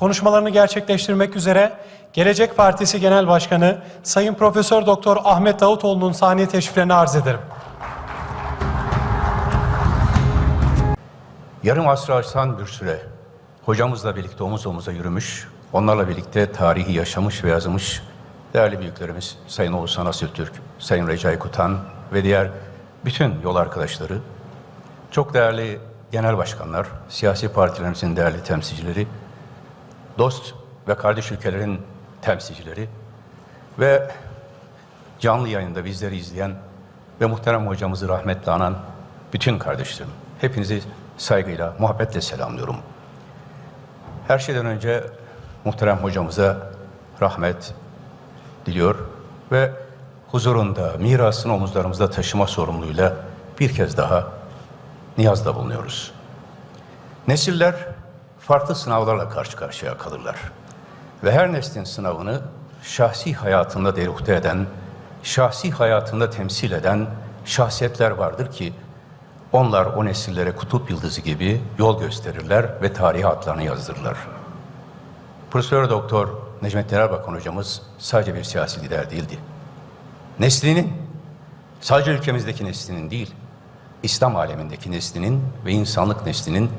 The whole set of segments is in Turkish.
konuşmalarını gerçekleştirmek üzere Gelecek Partisi Genel Başkanı Sayın Profesör Doktor Ahmet Davutoğlu'nun sahneye teşriflerini arz ederim. Yarım asrı aşan bir süre hocamızla birlikte omuz omuza yürümüş, onlarla birlikte tarihi yaşamış ve yazmış değerli büyüklerimiz Sayın Oğuzhan Asıltürk, Sayın Recai Kutan ve diğer bütün yol arkadaşları, çok değerli genel başkanlar, siyasi partilerimizin değerli temsilcileri, dost ve kardeş ülkelerin temsilcileri ve canlı yayında bizleri izleyen ve muhterem hocamızı rahmetle anan bütün kardeşlerim. Hepinizi saygıyla, muhabbetle selamlıyorum. Her şeyden önce muhterem hocamıza rahmet diliyor ve huzurunda, mirasını omuzlarımızda taşıma sorumluluğuyla bir kez daha niyazda bulunuyoruz. Nesiller farklı sınavlarla karşı karşıya kalırlar. Ve her neslin sınavını şahsi hayatında deruhte eden, şahsi hayatında temsil eden şahsiyetler vardır ki onlar o nesillere kutup yıldızı gibi yol gösterirler ve tarihe adlarını yazdırırlar. Profesör Doktor Necmettin Erbakan hocamız sadece bir siyasi lider değildi. Neslinin, sadece ülkemizdeki neslinin değil, İslam alemindeki neslinin ve insanlık neslinin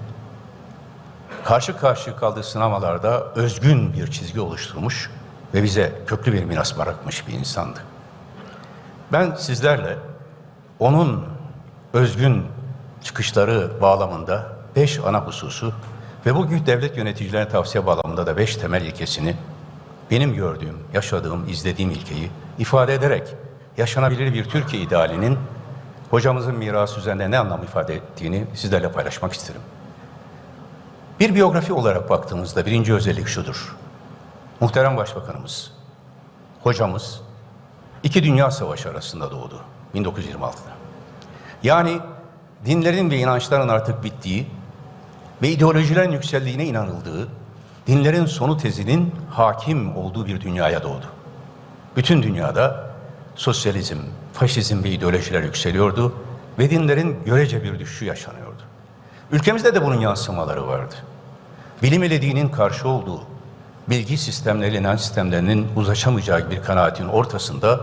karşı karşıya kaldığı sınamalarda özgün bir çizgi oluşturmuş ve bize köklü bir miras bırakmış bir insandı. Ben sizlerle onun özgün çıkışları bağlamında beş ana hususu ve bugün devlet yöneticilerine tavsiye bağlamında da beş temel ilkesini benim gördüğüm, yaşadığım, izlediğim ilkeyi ifade ederek yaşanabilir bir Türkiye idealinin hocamızın mirası üzerinde ne anlam ifade ettiğini sizlerle paylaşmak isterim. Bir biyografi olarak baktığımızda birinci özellik şudur. Muhterem Başbakanımız, hocamız iki dünya savaşı arasında doğdu 1926'da. Yani dinlerin ve inançların artık bittiği ve ideolojilerin yükseldiğine inanıldığı, dinlerin sonu tezinin hakim olduğu bir dünyaya doğdu. Bütün dünyada sosyalizm, faşizm ve ideolojiler yükseliyordu ve dinlerin görece bir düşüşü yaşanıyordu. Ülkemizde de bunun yansımaları vardı. Bilim karşı olduğu, bilgi sistemleri, inanç sistemlerinin uzlaşamayacağı bir kanaatin ortasında,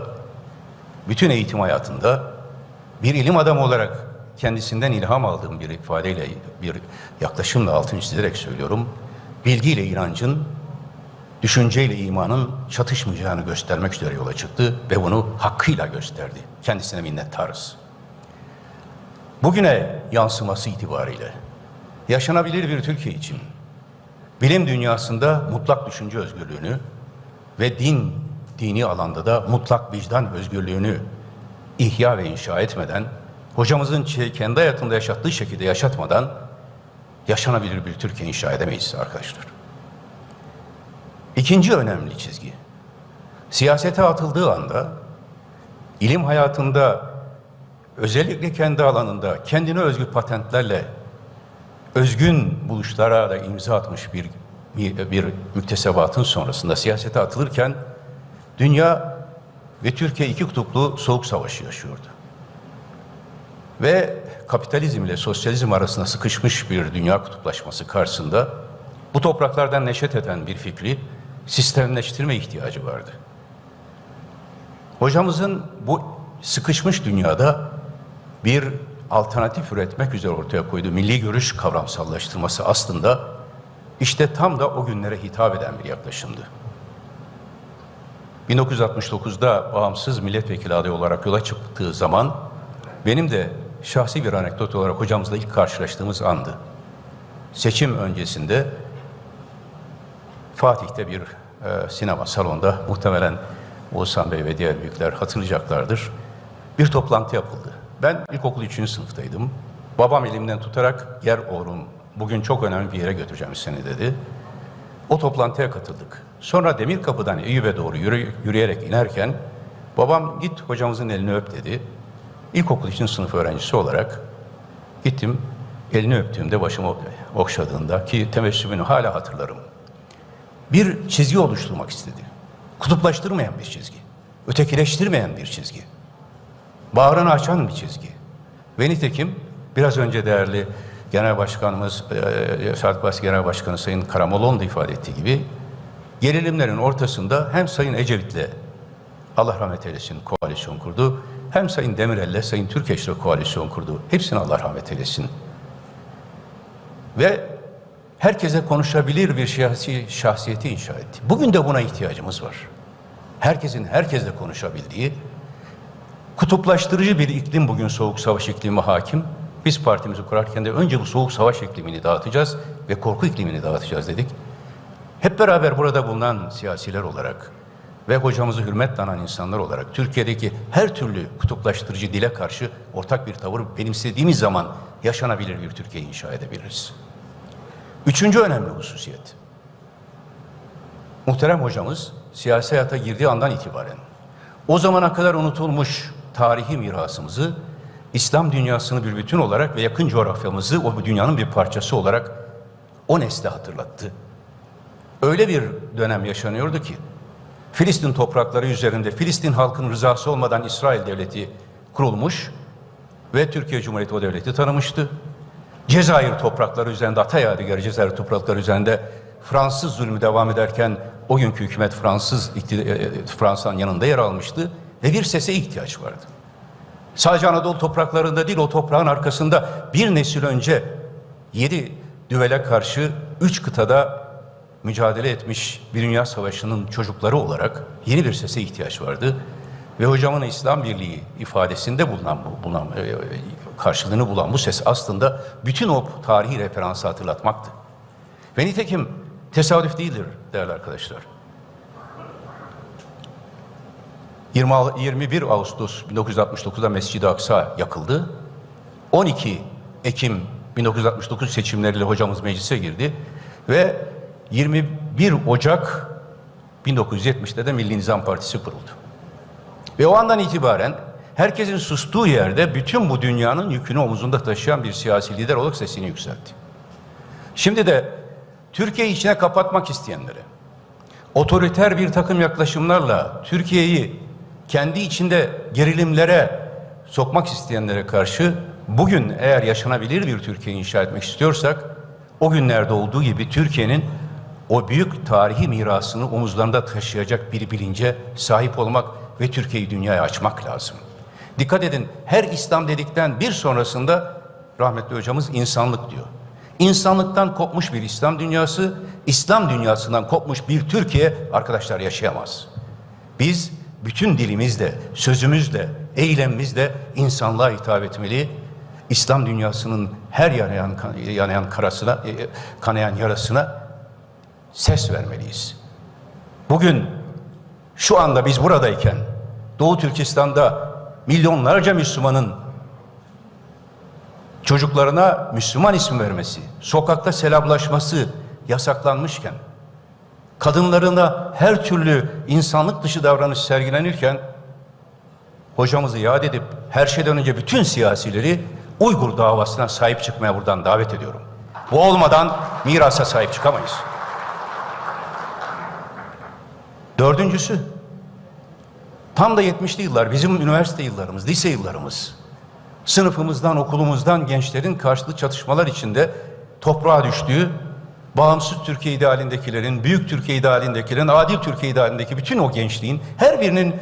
bütün eğitim hayatında bir ilim adamı olarak kendisinden ilham aldığım bir ifadeyle, bir yaklaşımla altını çizerek söylüyorum. Bilgiyle inancın, düşünceyle imanın çatışmayacağını göstermek üzere yola çıktı ve bunu hakkıyla gösterdi. Kendisine minnettarız. Bugüne yansıması itibariyle yaşanabilir bir Türkiye için bilim dünyasında mutlak düşünce özgürlüğünü ve din, dini alanda da mutlak vicdan özgürlüğünü ihya ve inşa etmeden, hocamızın kendi hayatında yaşattığı şekilde yaşatmadan yaşanabilir bir Türkiye inşa edemeyiz arkadaşlar. İkinci önemli çizgi, siyasete atıldığı anda ilim hayatında özellikle kendi alanında kendine özgü patentlerle özgün buluşlara da imza atmış bir, bir, bir müktesebatın sonrasında siyasete atılırken dünya ve Türkiye iki kutuplu soğuk savaşı yaşıyordu. Ve kapitalizm ile sosyalizm arasında sıkışmış bir dünya kutuplaşması karşısında bu topraklardan neşet eden bir fikri sistemleştirme ihtiyacı vardı. Hocamızın bu sıkışmış dünyada bir alternatif üretmek üzere ortaya koyduğu milli görüş kavramsallaştırması aslında işte tam da o günlere hitap eden bir yaklaşımdı. 1969'da bağımsız milletvekili adayı olarak yola çıktığı zaman benim de şahsi bir anekdot olarak hocamızla ilk karşılaştığımız andı. Seçim öncesinde Fatih'te bir e, sinema salonunda muhtemelen Oğuzhan Bey ve diğer büyükler hatırlayacaklardır. Bir toplantı yapıldı. Ben ilkokul 3. sınıftaydım. Babam elimden tutarak yer oğlum bugün çok önemli bir yere götüreceğim seni dedi. O toplantıya katıldık. Sonra demir kapıdan Eyüp'e doğru yürü, yürüyerek inerken babam git hocamızın elini öp dedi. İlkokul için sınıf öğrencisi olarak gittim. Elini öptüğümde başımı okşadığında ki temessümünü hala hatırlarım. Bir çizgi oluşturmak istedi. Kutuplaştırmayan bir çizgi. Ötekileştirmeyen bir çizgi. Bağrını açan bir çizgi. Ve nitekim biraz önce değerli Genel Başkanımız, e, Saadet Partisi Genel Başkanı Sayın Karamollaoğlu da ifade ettiği gibi gerilimlerin ortasında hem Sayın Ecevit'le Allah rahmet eylesin koalisyon kurdu. Hem Sayın Demirel'le Sayın Türkeş'le koalisyon kurdu. Hepsine Allah rahmet eylesin. Ve herkese konuşabilir bir siyasi şahsiyeti inşa etti. Bugün de buna ihtiyacımız var. Herkesin herkesle konuşabildiği, kutuplaştırıcı bir iklim bugün soğuk savaş iklimi hakim. Biz partimizi kurarken de önce bu soğuk savaş iklimini dağıtacağız ve korku iklimini dağıtacağız dedik. Hep beraber burada bulunan siyasiler olarak ve hocamızı hürmet anan insanlar olarak Türkiye'deki her türlü kutuplaştırıcı dile karşı ortak bir tavır benimsediğimiz zaman yaşanabilir bir Türkiye inşa edebiliriz. Üçüncü önemli hususiyet. Muhterem hocamız siyasi hayata girdiği andan itibaren o zamana kadar unutulmuş tarihi mirasımızı İslam dünyasını bir bütün olarak ve yakın coğrafyamızı o dünyanın bir parçası olarak o nesle hatırlattı. Öyle bir dönem yaşanıyordu ki Filistin toprakları üzerinde Filistin halkının rızası olmadan İsrail devleti kurulmuş ve Türkiye Cumhuriyeti o devleti tanımıştı. Cezayir toprakları üzerinde, Ata Yadigarı Cezayir toprakları üzerinde Fransız zulmü devam ederken o günkü hükümet Fransız iktidar, e, Fransa'nın yanında yer almıştı ve bir sese ihtiyaç vardı. Sadece Anadolu topraklarında değil o toprağın arkasında bir nesil önce yedi düvele karşı üç kıtada mücadele etmiş bir dünya savaşının çocukları olarak yeni bir sese ihtiyaç vardı. Ve hocamın İslam Birliği ifadesinde bulunan, bu- bulunan e, karşılığını bulan bu ses aslında bütün o tarihi referansı hatırlatmaktı. Ve nitekim tesadüf değildir değerli arkadaşlar. 26 21 Ağustos 1969'da Mescid-i Aksa yakıldı. 12 Ekim 1969 seçimleriyle hocamız meclise girdi ve 21 Ocak 1970'te de Milli Nizam Partisi kuruldu. Ve o andan itibaren herkesin sustuğu yerde bütün bu dünyanın yükünü omuzunda taşıyan bir siyasi lider olarak sesini yükseltti. Şimdi de Türkiye'yi içine kapatmak isteyenlere, otoriter bir takım yaklaşımlarla Türkiye'yi kendi içinde gerilimlere sokmak isteyenlere karşı bugün eğer yaşanabilir bir Türkiye inşa etmek istiyorsak o günlerde olduğu gibi Türkiye'nin o büyük tarihi mirasını omuzlarında taşıyacak bir bilince sahip olmak ve Türkiye'yi dünyaya açmak lazım. Dikkat edin her İslam dedikten bir sonrasında rahmetli hocamız insanlık diyor. İnsanlıktan kopmuş bir İslam dünyası, İslam dünyasından kopmuş bir Türkiye arkadaşlar yaşayamaz. Biz bütün dilimizle, sözümüzle, eylemimizle insanlığa hitap etmeli. İslam dünyasının her yanayan, yanayan karasına, e, kanayan yarasına ses vermeliyiz. Bugün şu anda biz buradayken Doğu Türkistan'da milyonlarca Müslümanın çocuklarına Müslüman ismi vermesi, sokakta selamlaşması yasaklanmışken, kadınlarına her türlü insanlık dışı davranış sergilenirken, hocamızı yad edip her şeyden önce bütün siyasileri Uygur davasına sahip çıkmaya buradan davet ediyorum. Bu olmadan mirasa sahip çıkamayız. Dördüncüsü, tam da 70'li yıllar, bizim üniversite yıllarımız, lise yıllarımız, sınıfımızdan, okulumuzdan gençlerin karşılıklı çatışmalar içinde toprağa düştüğü, bağımsız Türkiye idealindekilerin, büyük Türkiye idealindekilerin, adil Türkiye idealindeki bütün o gençliğin her birinin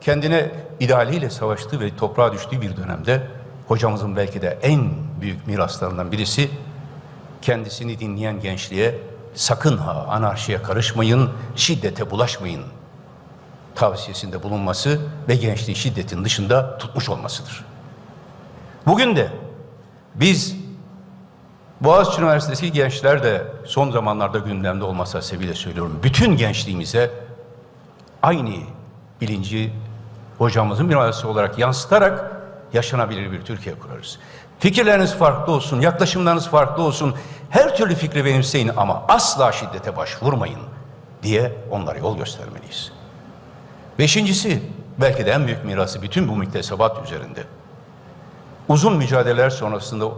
kendine idealiyle savaştığı ve toprağa düştüğü bir dönemde hocamızın belki de en büyük miraslarından birisi kendisini dinleyen gençliğe sakın ha anarşiye karışmayın, şiddete bulaşmayın tavsiyesinde bulunması ve gençliği şiddetin dışında tutmuş olmasıdır. Bugün de biz Boğaziçi Üniversitesi gençler de son zamanlarda gündemde olmasa sebebiyle söylüyorum. Bütün gençliğimize aynı bilinci hocamızın mimarisi olarak yansıtarak yaşanabilir bir Türkiye kurarız. Fikirleriniz farklı olsun, yaklaşımlarınız farklı olsun. Her türlü fikri benimseyin ama asla şiddete başvurmayın diye onlara yol göstermeliyiz. Beşincisi, belki de en büyük mirası bütün bu müktesebat üzerinde. Uzun mücadeleler sonrasında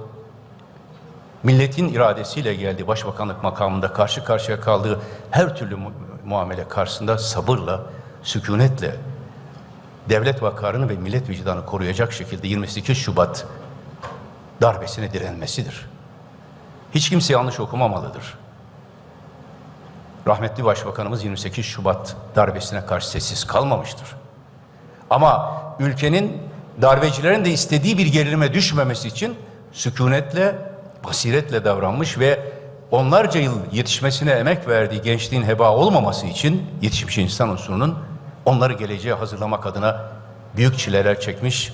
milletin iradesiyle geldiği başbakanlık makamında karşı karşıya kaldığı her türlü mu- muamele karşısında sabırla, sükunetle devlet vakarını ve millet vicdanı koruyacak şekilde 28 Şubat darbesine direnmesidir. Hiç kimse yanlış okumamalıdır. Rahmetli Başbakanımız 28 Şubat darbesine karşı sessiz kalmamıştır. Ama ülkenin darbecilerin de istediği bir gerilime düşmemesi için sükunetle, basiretle davranmış ve onlarca yıl yetişmesine emek verdiği gençliğin heba olmaması için yetişmiş insan unsurunun onları geleceğe hazırlamak adına büyük çileler çekmiş,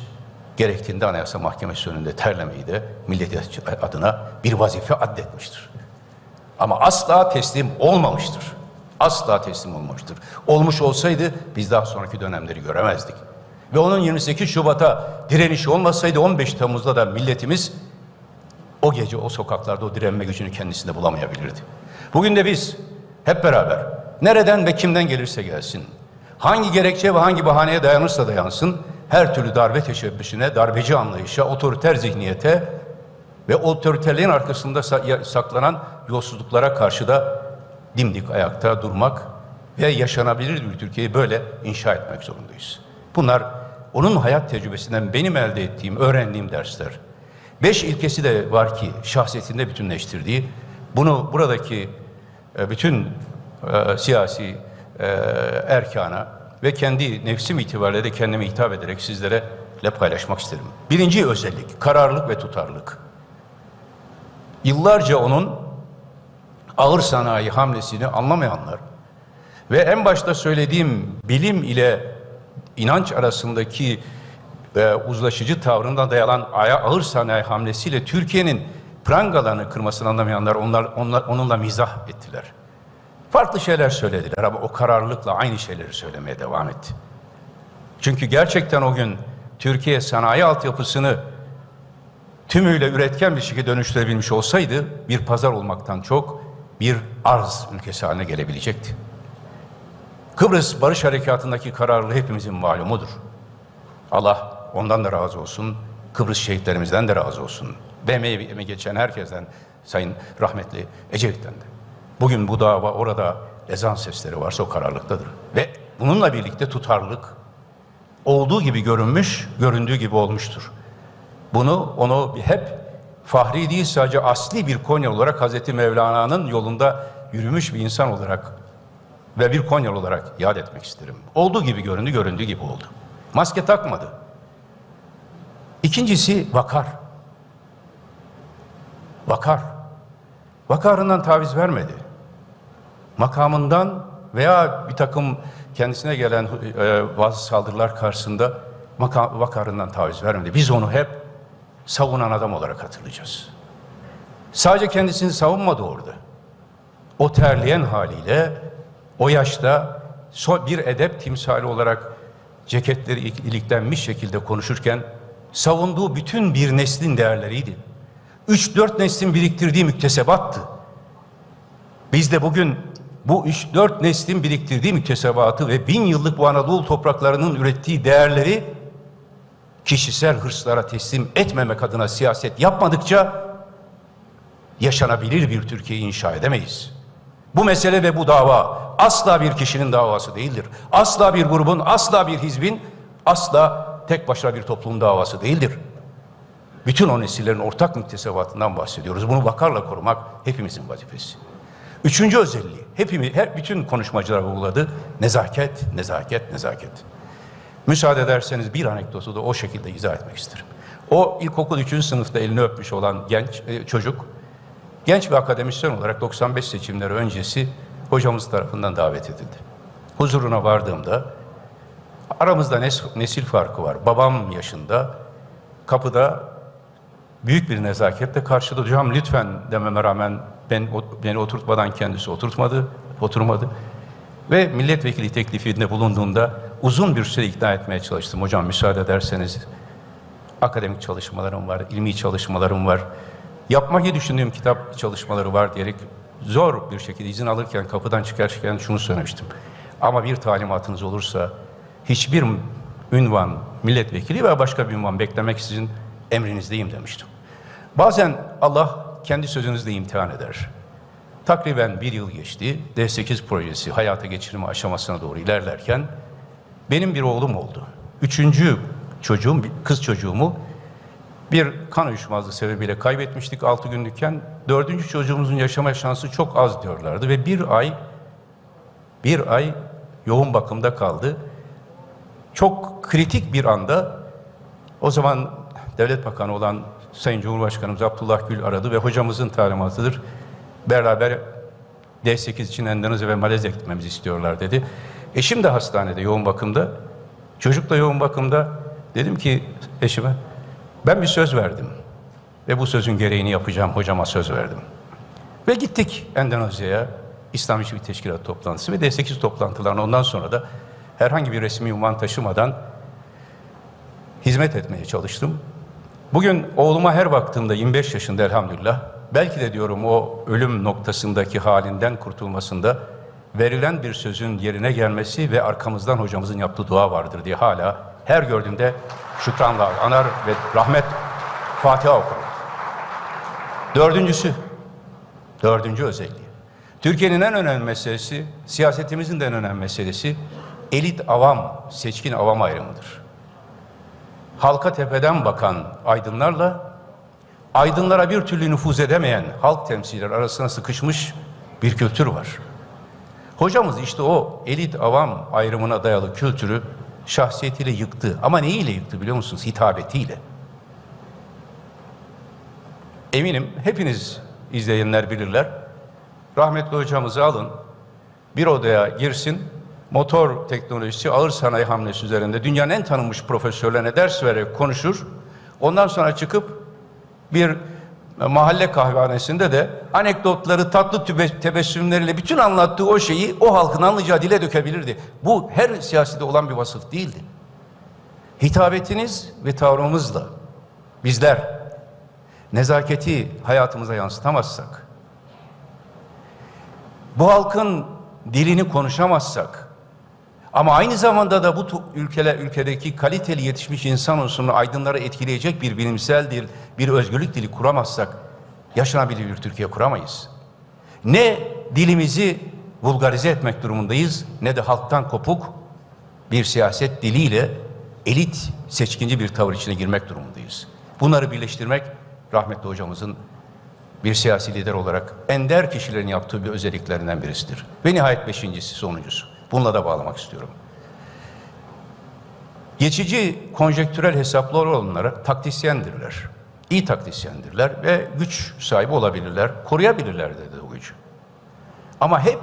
gerektiğinde Anayasa Mahkemesi önünde terlemeyi de millet adına bir vazife addetmiştir. Ama asla teslim olmamıştır. Asla teslim olmamıştır. Olmuş olsaydı biz daha sonraki dönemleri göremezdik. Ve onun 28 Şubat'a direnişi olmasaydı 15 Temmuz'da da milletimiz o gece o sokaklarda o direnme gücünü kendisinde bulamayabilirdi. Bugün de biz hep beraber nereden ve kimden gelirse gelsin, hangi gerekçe ve hangi bahaneye dayanırsa dayansın, her türlü darbe teşebbüsüne, darbeci anlayışa, otoriter zihniyete ve otoriterliğin arkasında saklanan yolsuzluklara karşı da dimdik ayakta durmak ve yaşanabilir bir Türkiye'yi böyle inşa etmek zorundayız. Bunlar onun hayat tecrübesinden benim elde ettiğim, öğrendiğim dersler. Beş ilkesi de var ki şahsiyetinde bütünleştirdiği, bunu buradaki e, bütün e, siyasi e, erkana ve kendi nefsim itibariyle de kendime hitap ederek sizlere ile paylaşmak isterim. Birinci özellik, kararlılık ve tutarlılık. Yıllarca onun ağır sanayi hamlesini anlamayanlar ve en başta söylediğim bilim ile inanç arasındaki e, uzlaşıcı tavrından dayanan aya- ağır sanayi hamlesiyle Türkiye'nin prangalarını kırmasını anlamayanlar onlar, onlar onunla mizah ettiler. Farklı şeyler söylediler ama o kararlılıkla aynı şeyleri söylemeye devam etti. Çünkü gerçekten o gün Türkiye sanayi altyapısını tümüyle üretken bir şekilde dönüştürebilmiş olsaydı bir pazar olmaktan çok bir arz ülkesi haline gelebilecekti. Kıbrıs Barış Harekatı'ndaki kararlılığı hepimizin malumudur. Allah ondan da razı olsun, Kıbrıs şehitlerimizden de razı olsun. Ve emeği, geçen herkesten, Sayın rahmetli Ecevit'ten de. Bugün bu dava orada ezan sesleri varsa o kararlılıktadır. Ve bununla birlikte tutarlılık olduğu gibi görünmüş, göründüğü gibi olmuştur. Bunu onu hep fahri değil sadece asli bir Konya olarak Hazreti Mevlana'nın yolunda yürümüş bir insan olarak ve bir Konyalı olarak yad etmek isterim. Olduğu gibi göründü, göründüğü gibi oldu. Maske takmadı. İkincisi vakar. Vakar. Vakarından taviz vermedi. Makamından veya bir takım kendisine gelen e, bazı saldırılar karşısında maka- vakarından taviz vermedi. Biz onu hep savunan adam olarak hatırlayacağız. Sadece kendisini savunmadı orada. O terleyen haliyle o yaşta bir edep timsali olarak ceketleri ilik- iliklenmiş şekilde konuşurken savunduğu bütün bir neslin değerleriydi. Üç dört neslin biriktirdiği müktesebattı. Biz de bugün bu üç dört neslin biriktirdiği müktesebatı ve bin yıllık bu Anadolu topraklarının ürettiği değerleri kişisel hırslara teslim etmemek adına siyaset yapmadıkça yaşanabilir bir Türkiye inşa edemeyiz. Bu mesele ve bu dava asla bir kişinin davası değildir. Asla bir grubun, asla bir hizbin, asla tek başına bir toplumun davası değildir. Bütün o nesillerin ortak müktesebatından bahsediyoruz. Bunu vakarla korumak hepimizin vazifesi. Üçüncü özelliği, hepimiz, her bütün konuşmacılar vurguladı. Nezaket, nezaket, nezaket. Müsaade ederseniz bir anekdotu da o şekilde izah etmek isterim. O ilkokul 3. sınıfta elini öpmüş olan genç e, çocuk, genç bir akademisyen olarak 95 seçimleri öncesi hocamız tarafından davet edildi. Huzuruna vardığımda aramızda nes- nesil farkı var. Babam yaşında, kapıda büyük bir nezaketle karşıladı. Hocam lütfen dememe rağmen ben beni oturtmadan kendisi oturtmadı, oturmadı. Ve milletvekili teklifinde bulunduğunda uzun bir süre ikna etmeye çalıştım. Hocam müsaade ederseniz akademik çalışmalarım var, ilmi çalışmalarım var. Yapmayı düşündüğüm kitap çalışmaları var diyerek zor bir şekilde izin alırken kapıdan çıkarken şunu söylemiştim. Ama bir talimatınız olursa hiçbir ünvan, milletvekili veya başka bir ünvan beklemek sizin emrinizdeyim demiştim. Bazen Allah kendi sözünüzle imtihan eder. Takriben bir yıl geçti. D8 projesi hayata geçirme aşamasına doğru ilerlerken benim bir oğlum oldu. Üçüncü çocuğum, kız çocuğumu bir kan uyuşmazlığı sebebiyle kaybetmiştik 6 günlükken. Dördüncü çocuğumuzun yaşama şansı çok az diyorlardı ve bir ay bir ay yoğun bakımda kaldı. Çok kritik bir anda o zaman devlet bakanı olan Sayın Cumhurbaşkanımız Abdullah Gül aradı ve hocamızın talimatıdır. Beraber D8 için Endonezya ve Malezya gitmemizi istiyorlar dedi. Eşim de hastanede yoğun bakımda. Çocuk da yoğun bakımda. Dedim ki eşime ben bir söz verdim. Ve bu sözün gereğini yapacağım hocama söz verdim. Ve gittik Endonezya'ya İslam İşbirliği Teşkilatı toplantısı ve D8 toplantılarına ondan sonra da herhangi bir resmi unvan taşımadan hizmet etmeye çalıştım. Bugün oğluma her baktığımda 25 yaşında elhamdülillah belki de diyorum o ölüm noktasındaki halinden kurtulmasında verilen bir sözün yerine gelmesi ve arkamızdan hocamızın yaptığı dua vardır diye hala her gördüğümde şükranla anar ve rahmet Fatiha okurum. Dördüncüsü, dördüncü özelliği. Türkiye'nin en önemli meselesi, siyasetimizin de en önemli meselesi elit avam, seçkin avam ayrımıdır halka tepeden bakan aydınlarla aydınlara bir türlü nüfuz edemeyen halk temsilciler arasına sıkışmış bir kültür var. Hocamız işte o elit avam ayrımına dayalı kültürü şahsiyetiyle yıktı. Ama neyiyle yıktı biliyor musunuz? Hitabetiyle. Eminim hepiniz izleyenler bilirler. Rahmetli hocamızı alın, bir odaya girsin, motor teknolojisi, ağır sanayi hamlesi üzerinde dünyanın en tanınmış profesörlerine ders vererek konuşur. Ondan sonra çıkıp bir mahalle kahvehanesinde de anekdotları, tatlı tebessümleriyle bütün anlattığı o şeyi o halkın anlayacağı dile dökebilirdi. Bu her siyaside olan bir vasıf değildi. Hitabetiniz ve tavrımızla bizler nezaketi hayatımıza yansıtamazsak, bu halkın dilini konuşamazsak, ama aynı zamanda da bu ülkeler ülkedeki kaliteli yetişmiş insan unsurunu aydınları etkileyecek bir bilimsel dil, bir özgürlük dili kuramazsak yaşanabilir bir Türkiye kuramayız. Ne dilimizi vulgarize etmek durumundayız ne de halktan kopuk bir siyaset diliyle elit seçkinci bir tavır içine girmek durumundayız. Bunları birleştirmek rahmetli hocamızın bir siyasi lider olarak ender kişilerin yaptığı bir özelliklerinden birisidir. Ve nihayet beşincisi, sonuncusu. Bununla da bağlamak istiyorum. Geçici konjektürel hesaplar olanlara taktisyendirler. İyi taktisyendirler ve güç sahibi olabilirler, koruyabilirler dedi gücü. Ama hep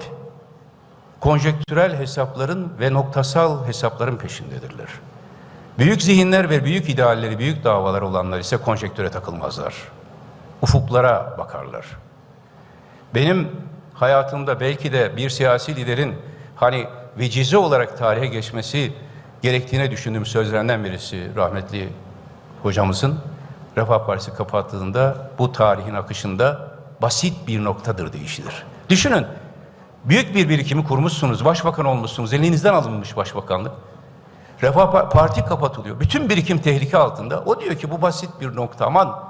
konjektürel hesapların ve noktasal hesapların peşindedirler. Büyük zihinler ve büyük idealleri, büyük davalar olanlar ise konjektüre takılmazlar. Ufuklara bakarlar. Benim hayatımda belki de bir siyasi liderin hani vecize olarak tarihe geçmesi gerektiğine düşündüğüm sözlerinden birisi rahmetli hocamızın Refah Partisi kapattığında bu tarihin akışında basit bir noktadır değişilir. Düşünün büyük bir birikimi kurmuşsunuz, başbakan olmuşsunuz, elinizden alınmış başbakanlık. Refah Pa- Parti kapatılıyor. Bütün birikim tehlike altında. O diyor ki bu basit bir nokta. Aman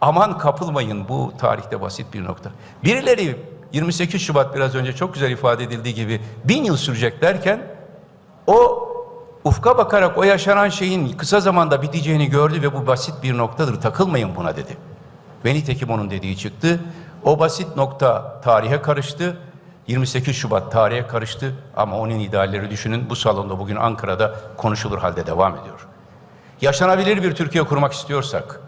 aman kapılmayın bu tarihte basit bir nokta. Birileri 28 Şubat biraz önce çok güzel ifade edildiği gibi bin yıl sürecek derken o ufka bakarak o yaşanan şeyin kısa zamanda biteceğini gördü ve bu basit bir noktadır. Takılmayın buna dedi. Ve nitekim onun dediği çıktı. O basit nokta tarihe karıştı. 28 Şubat tarihe karıştı ama onun idealleri düşünün bu salonda bugün Ankara'da konuşulur halde devam ediyor. Yaşanabilir bir Türkiye kurmak istiyorsak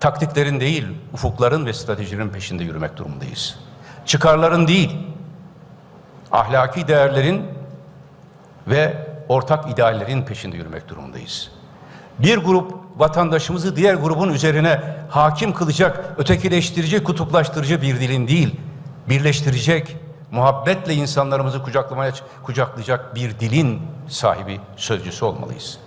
taktiklerin değil ufukların ve stratejilerin peşinde yürümek durumundayız. Çıkarların değil ahlaki değerlerin ve ortak ideallerin peşinde yürümek durumundayız. Bir grup vatandaşımızı diğer grubun üzerine hakim kılacak, ötekileştirici, kutuplaştırıcı bir dilin değil, birleştirecek, muhabbetle insanlarımızı kucaklamaya kucaklayacak bir dilin sahibi, sözcüsü olmalıyız.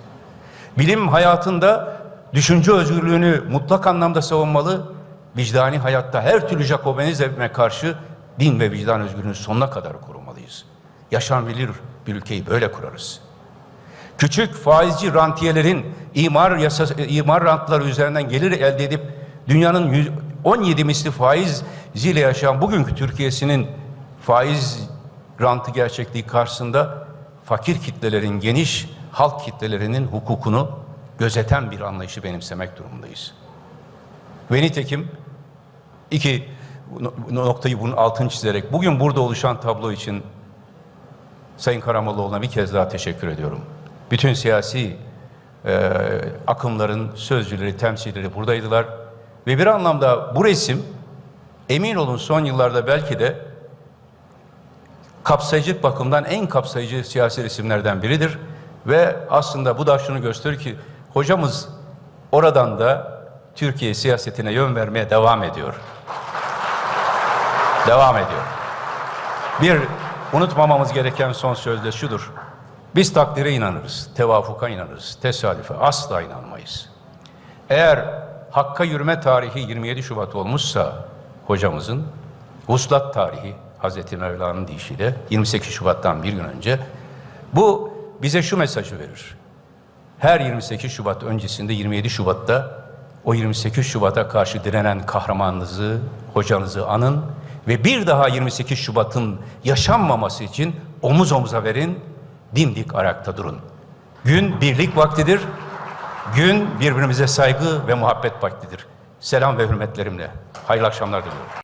Bilim hayatında düşünce özgürlüğünü mutlak anlamda savunmalı, vicdani hayatta her türlü Jacobinizme karşı din ve vicdan özgürlüğünü sonuna kadar korumalıyız. Yaşanabilir bir ülkeyi böyle kurarız. Küçük faizci rantiyelerin imar yasası, imar rantları üzerinden gelir elde edip dünyanın yüz- 17 misli faiz ile yaşayan bugünkü Türkiye'sinin faiz rantı gerçekliği karşısında fakir kitlelerin geniş halk kitlelerinin hukukunu gözeten bir anlayışı benimsemek durumundayız. Ve nitekim iki no- noktayı bunun altını çizerek bugün burada oluşan tablo için Sayın Karamollaoğlu'na bir kez daha teşekkür ediyorum. Bütün siyasi e, akımların sözcüleri, temsilcileri buradaydılar. Ve bir anlamda bu resim emin olun son yıllarda belki de kapsayıcı bakımdan en kapsayıcı siyasi resimlerden biridir. Ve aslında bu da şunu gösterir ki hocamız oradan da Türkiye siyasetine yön vermeye devam ediyor. Devam ediyor. Bir unutmamamız gereken son söz de şudur. Biz takdire inanırız, tevafuka inanırız, tesadüfe asla inanmayız. Eğer Hakk'a yürüme tarihi 27 Şubat olmuşsa hocamızın, vuslat tarihi Hazreti Mevla'nın deyişiyle 28 Şubat'tan bir gün önce bu bize şu mesajı verir. Her 28 Şubat öncesinde 27 Şubat'ta o 28 Şubat'a karşı direnen kahramanınızı, hocanızı anın ve bir daha 28 Şubat'ın yaşanmaması için omuz omuza verin, dimdik ayakta durun. Gün birlik vaktidir, gün birbirimize saygı ve muhabbet vaktidir. Selam ve hürmetlerimle. Hayırlı akşamlar diliyorum.